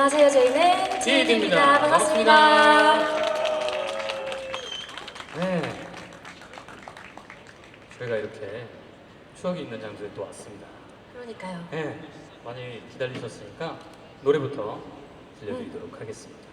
안녕하세요. 저희는 지혜입니다. 반갑습니다. 네. 저희가 이렇게 추억이 있는 장소에 또 왔습니다. 그러니까요. 네. 많이 기다리셨으니까 노래부터 들려드리도록 하겠습니다.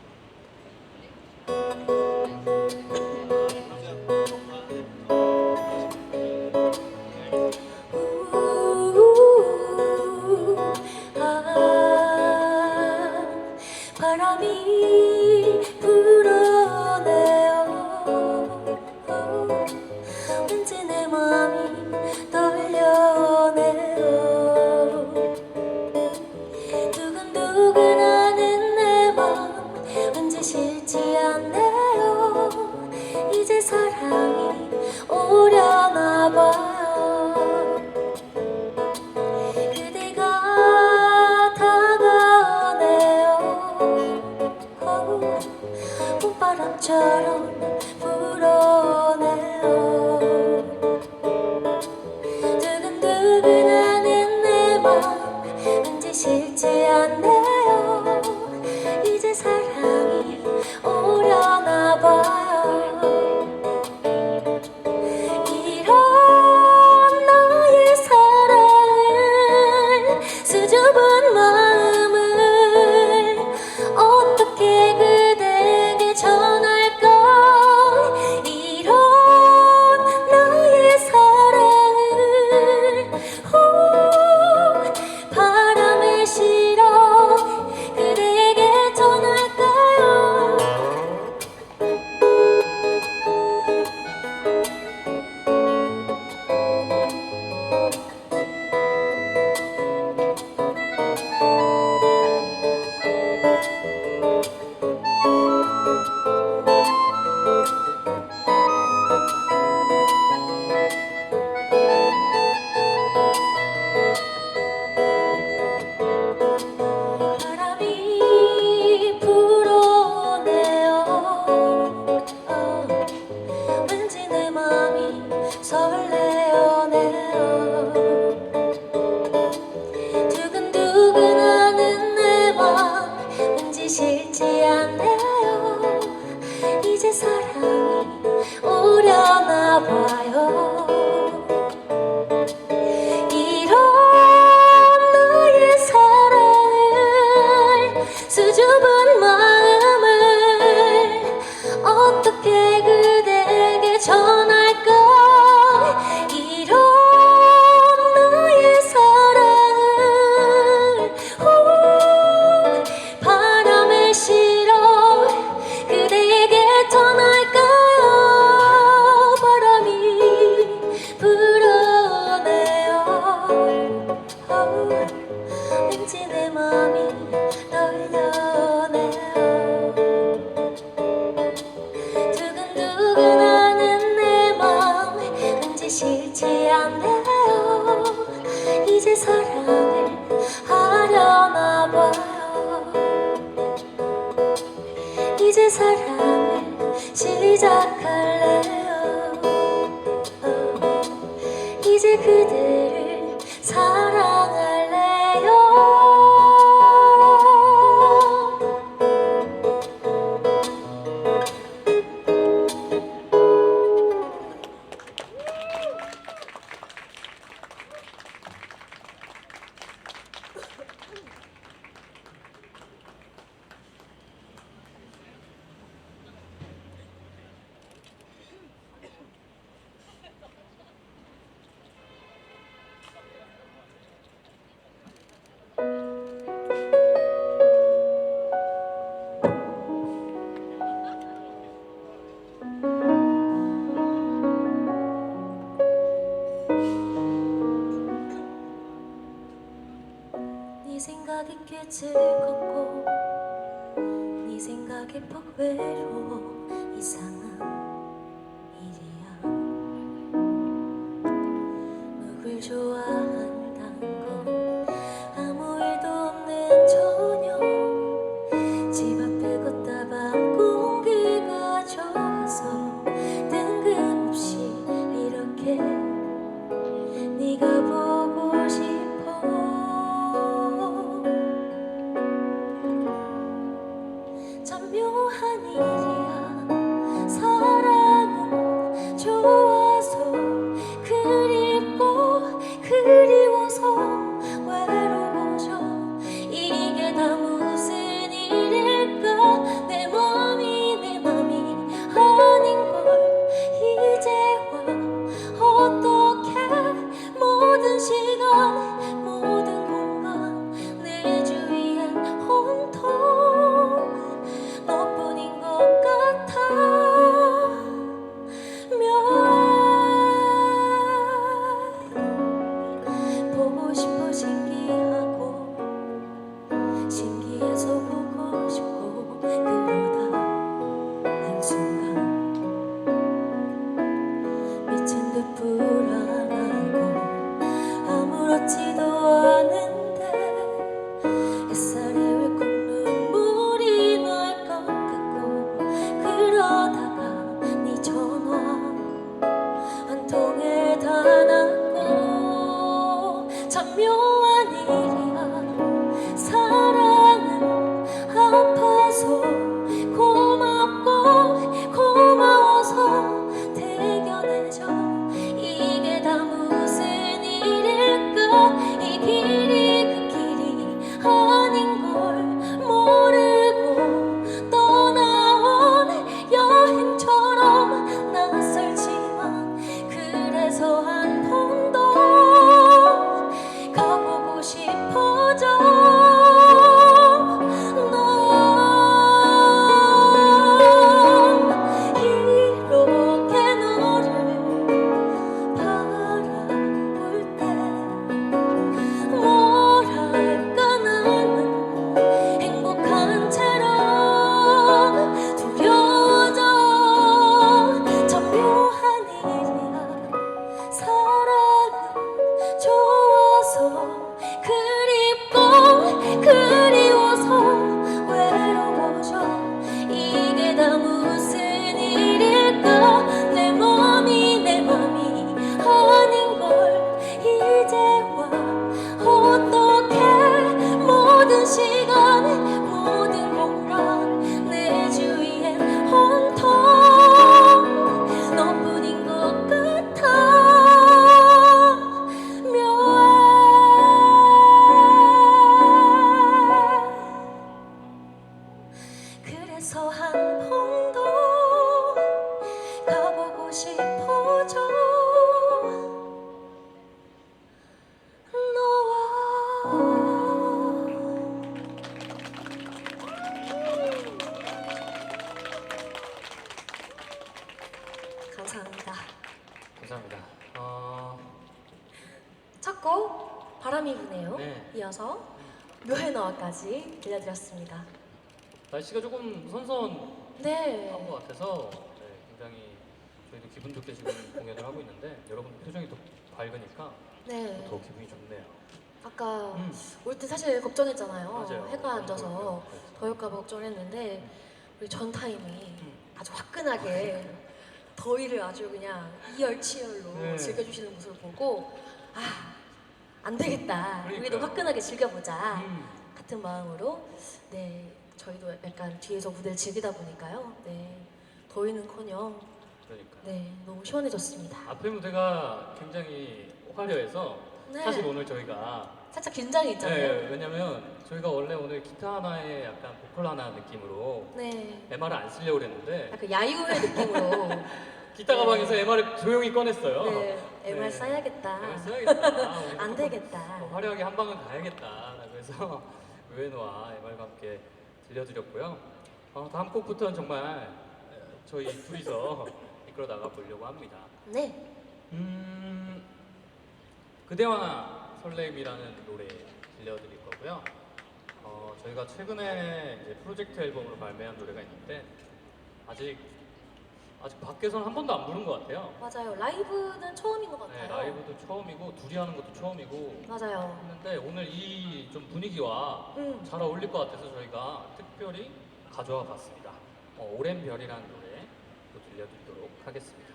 就完了。 네. 것 같아서 네, 굉장히 저희도 기분 좋게 지금 공연을 하고 있는데 여러분 표정이 더 밝으니까 네. 더 기분이 좋네요. 아까 음. 올 때 사실 걱정했잖아요. 맞아요. 해가 안 져서 그렇죠. 더울까봐 걱정했는데 우리 전 타임이 음. 아주 화끈하게 더위를 아주 그냥 이열치열로 네. 즐겨주시는 모습을 보고 아 안 되겠다. 우리도 그러니까요. 화끈하게 즐겨보자. 음. 같은 마음으로 네 저희도 약간 뒤에서 무대를 즐기다 보니까요. 네 더위는커녕 그러니까 네 너무 시원해졌습니다. 앞에 무대가 굉장히 화려해서 네. 사실 오늘 저희가 살짝 긴장이 있잖아요. 네, 왜냐면 저희가 원래 오늘 기타 하나에 약간 보컬 하나 느낌으로 네. MR을 안 쓰려고 그랬는데 약간 야유회 느낌으로 기타 가방에서 MR을 조용히 꺼냈어요. 네, MR 네. 써야겠다. MR 써야겠다. 아, 안 조금 되겠다. 더 화려하게 한 방은 가야겠다. 그래서 의외노와 MR과 함께 들려드렸고요. 어, 다음 곡부터는 정말 저희 둘이서 이끌어 나가 보려고 합니다. 네. 음, 그대와 설렘이라는 노래 들려드릴 거고요. 어, 저희가 최근에 이제 프로젝트 앨범으로 발매한 노래가 있는데 아직 아직 밖에서는 한 번도 안 부른 것 같아요. 맞아요. 라이브는 처음인 것 네, 같아요. 라이브도 처음이고 둘이 하는 것도 처음이고 맞아요. 했는데 오늘 이 좀 분위기와 음. 잘 어울릴 것 같아서 저희가 특별히 가져와 봤습니다. 어, 오랜 별이라는 노래 또 들려드리도록 하겠습니다.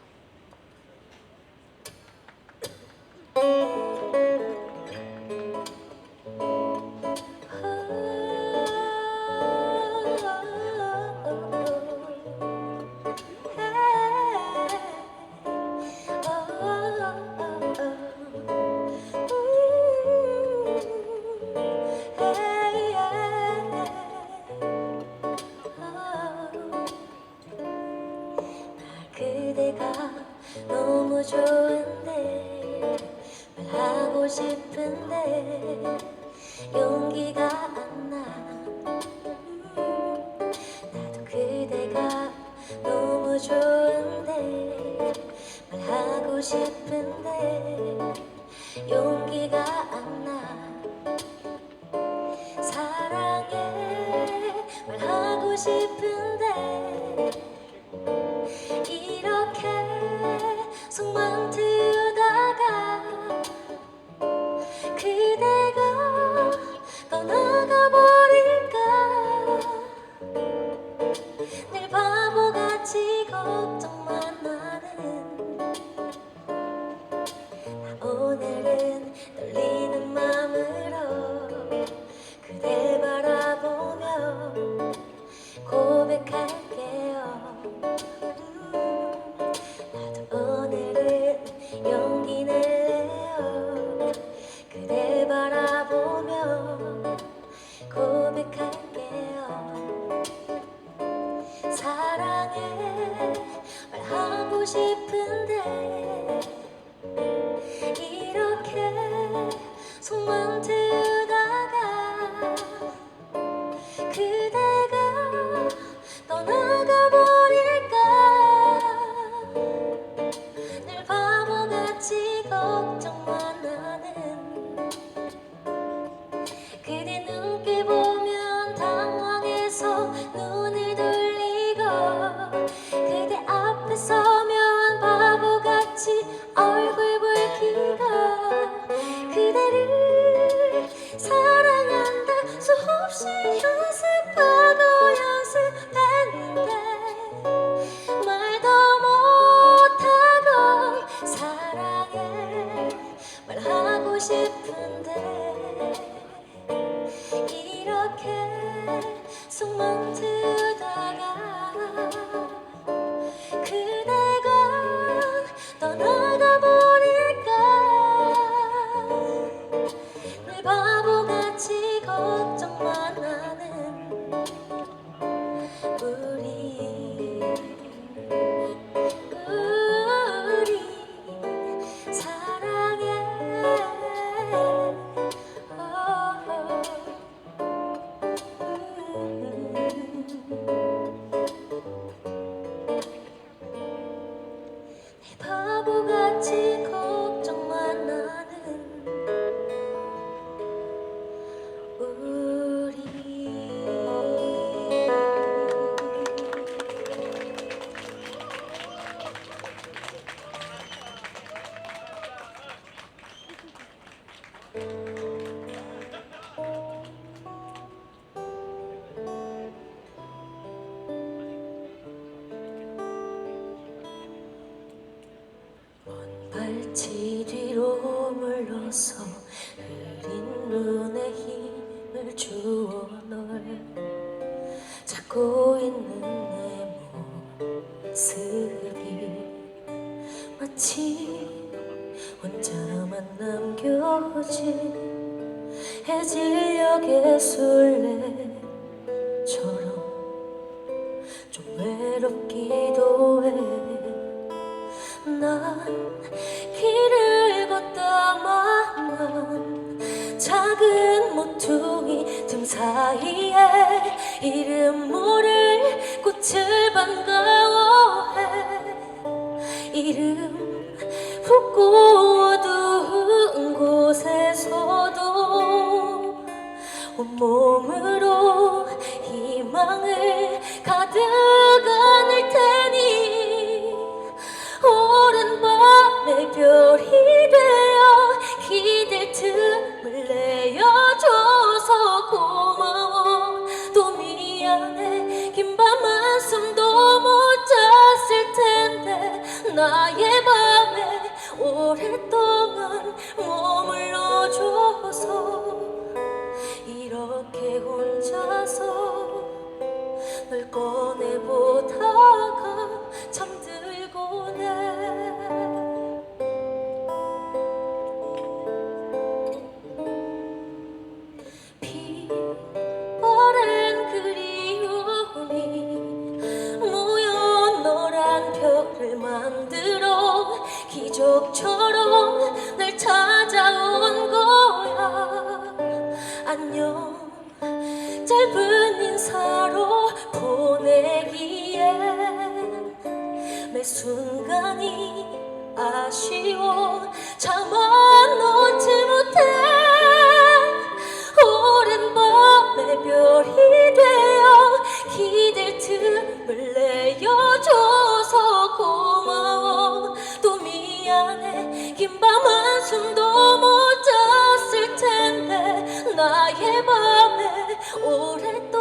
그대가 너무 좋은데 말하고 싶은데 용기가 그대를 바보같 좀 외롭기도 해. 난 길을 걷다 만난 작은 모퉁이 틈 사이에 이름 모를 꽃을 반가워해. 이름 붓고 어두운 곳에서도 온몸으로 희망을 안을 테니 오랜 밤의 별이 되어 기댈 틈을 내어줘서 고마워. 또 미안해. 긴 밤 한숨도 못 잤을 텐데 나의 밤에 오랫동안 머물러줘서 이렇게 혼자서 널 꺼내보다가 잠들곤 해 피어른 그리움이 모여 너란 별을 만들어 기적처럼 날 찾아온 거야. 안녕. 짧은 인사로 보내기엔 매 순간이 아쉬워. 잠안 놓지 못해 오랜 밤의 별이 되어 기댈 틈을 내어줘서 고마워. 또 미안해. 긴 밤 한숨도 못 잤을 텐데 나의 밤에 오랫동안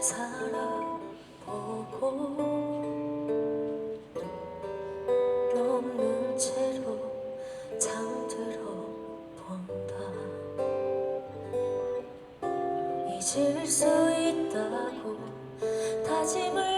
살아보고 없는 채로 잠들어 본다. 잊을 수 있다고 다짐을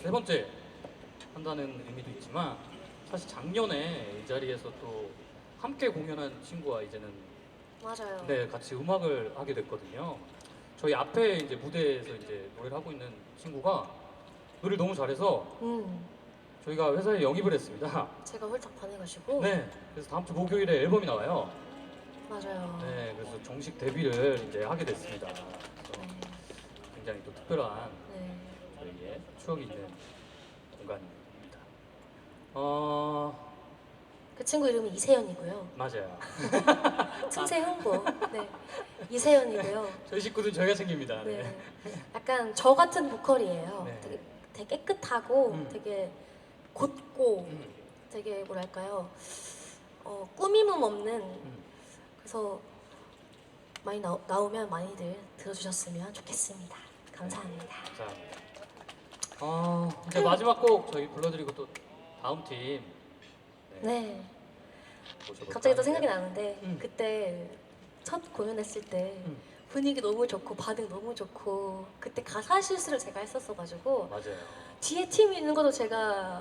세 번째 한다는 의미도 있지만 사실 작년에 이 자리에서 또 함께 공연한 친구와 이제는 맞아요. 네 같이 음악을 하게 됐거든요. 저희 앞에 이제 무대에서 이제 노래를 하고 있는 친구가 노래를 너무 잘해서 음, 저희가 회사에 영입을 했습니다. 제가 홀딱 반해가지고. 네, 그래서 다음 주 목요일에 앨범이 나와요. 맞아요. 네, 그래서 정식 데뷔를 이제 하게 됐습니다. 그래서 네. 굉장히 또 특별한 추억이 있는 공간입니다. 어, 그 친구 이름이 이세연이고요. 맞아요. 틈새 흥보. 네. 이세연이고요. 저희 식구들 저희가 챙깁니다. 네. 네. 약간 저 같은 보컬이에요. 네. 되게, 되게 깨끗하고 음. 되게 곧고 음, 되게 뭐랄까요. 어, 꾸밈음 없는 음. 그래서 많이 나, 나오면 많이들 들어주셨으면 좋겠습니다. 감사합니다. 감사합니다. 어, 이제 마지막 곡 저희 불러드리고 또 다음 팀 네, 네. 모셔볼까 갑자기 또 생각이 하는데요. 나는데 음. 그때 첫 공연했을 때 음. 분위기 너무 좋고 반응 너무 좋고 그때 가사 실수를 제가 했었어가지고 맞아요. 뒤에 팀이 있는 것도 제가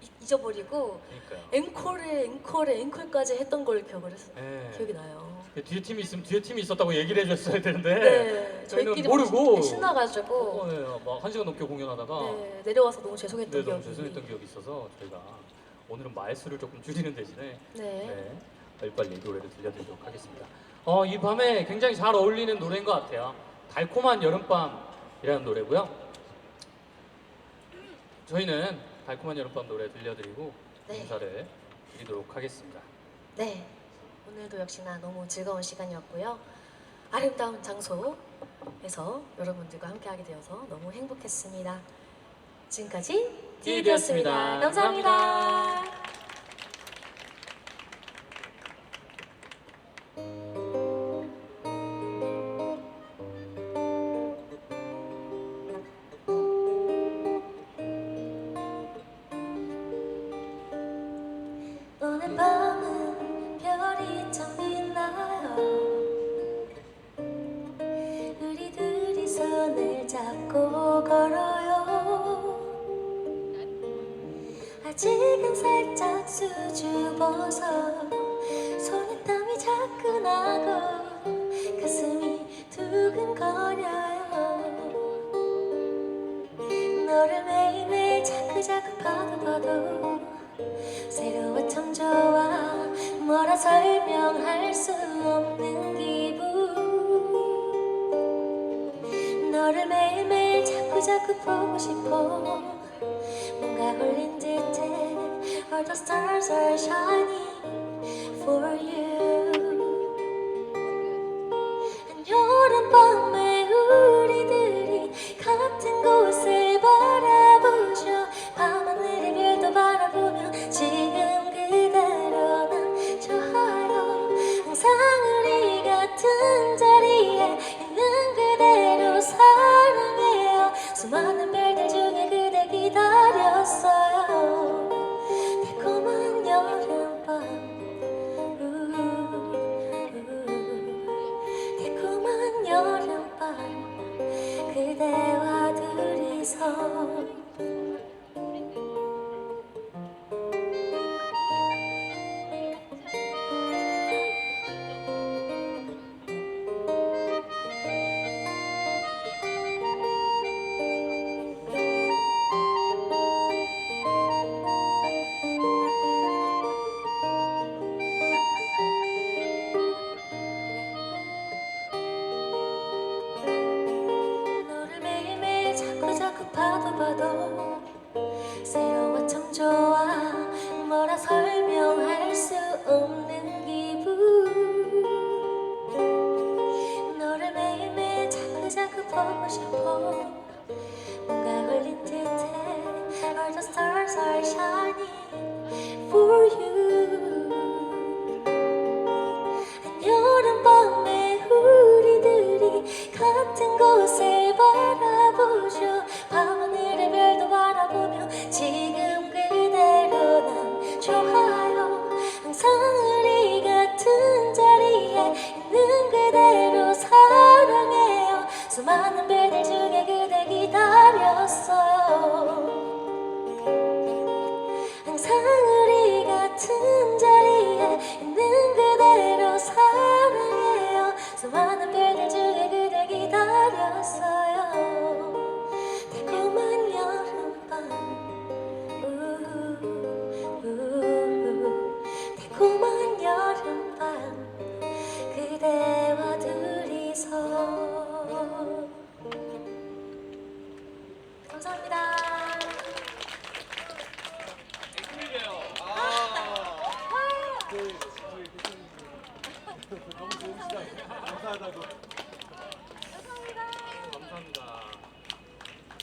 이- 잊어버리고 그러니까요. 앵콜에 앵콜에 앵콜까지 했던 걸 기억을 했어. 네. 기억이 나요. 뒤에 팀이 있으면 뒤에 팀이 있었다고 얘기를 해줬어야 되는데 네, 저희는 저희끼리 모르고 막 신나가지고 어, 네, 막한 시간 넘게 공연하다가 네, 내려와서 너무 죄송했던 네, 너무 기억이. 죄송했던 기억이 있어서 저희가 오늘은 말수를 조금 줄이는 대신에 네. 네, 빨리빨리 노래를 들려드리도록 하겠습니다. 어, 이 밤에 굉장히 잘 어울리는 노래인 것 같아요. 달콤한 여름밤이라는 노래고요. 저희는 달콤한 여름밤 노래 들려드리고 네. 인사를 드리도록 하겠습니다. 네, 오늘도 역시나 너무 즐거운 시간이었고요. 아름다운 장소에서 여러분들과 함께하게 되어서 너무 행복했습니다. 지금까지 디디였습니다. 디디였습니다. 감사합니다. 수줍어서 손에 땀이 자꾸 나고 가슴이 두근거려요. 너를 매일매일 자꾸 자꾸 봐도 새로워 참 좋아 뭐라 설명할 수 없는 기분. 너를 매일매일 자꾸 자꾸 보고 싶어 뭔가 홀린 듯해 for the stars are shining for you. And you're the moment.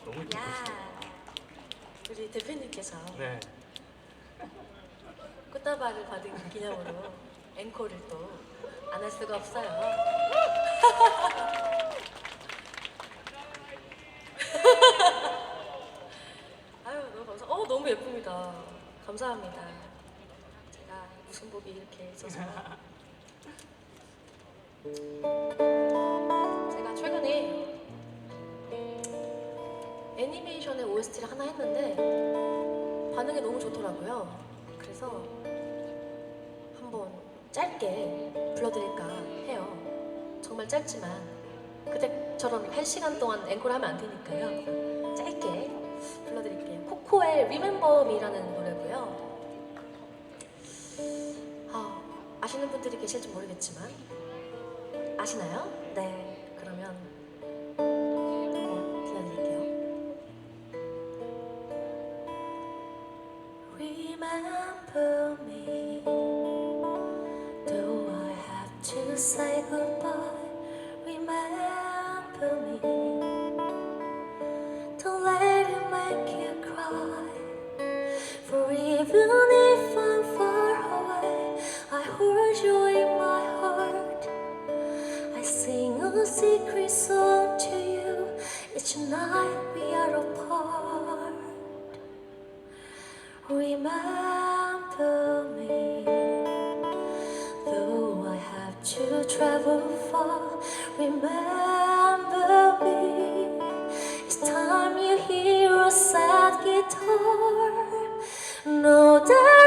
너무 이쁘시네요. 야, 우리 대표님께서 네. 꽃다발을 받은 기념으로 앵콜을 또 안 할 수가 없어요. 아유 너무 감사. 어 너무 예쁩니다. 감사합니다. 제가 무슨 복이 이렇게 있어서. 애니메이션의 OST를 하나 했는데 반응이 너무 좋더라고요. 그래서 한번 짧게 불러드릴까 해요. 정말 짧지만 그때처럼 한 시간 동안 앵콜 하면 안 되니까요. 짧게 불러드릴게요. 코코의 Remember Me라는 노래고요. 아, 아시는 분들이 계실지 모르겠지만 아시나요? 네, 그러면 的。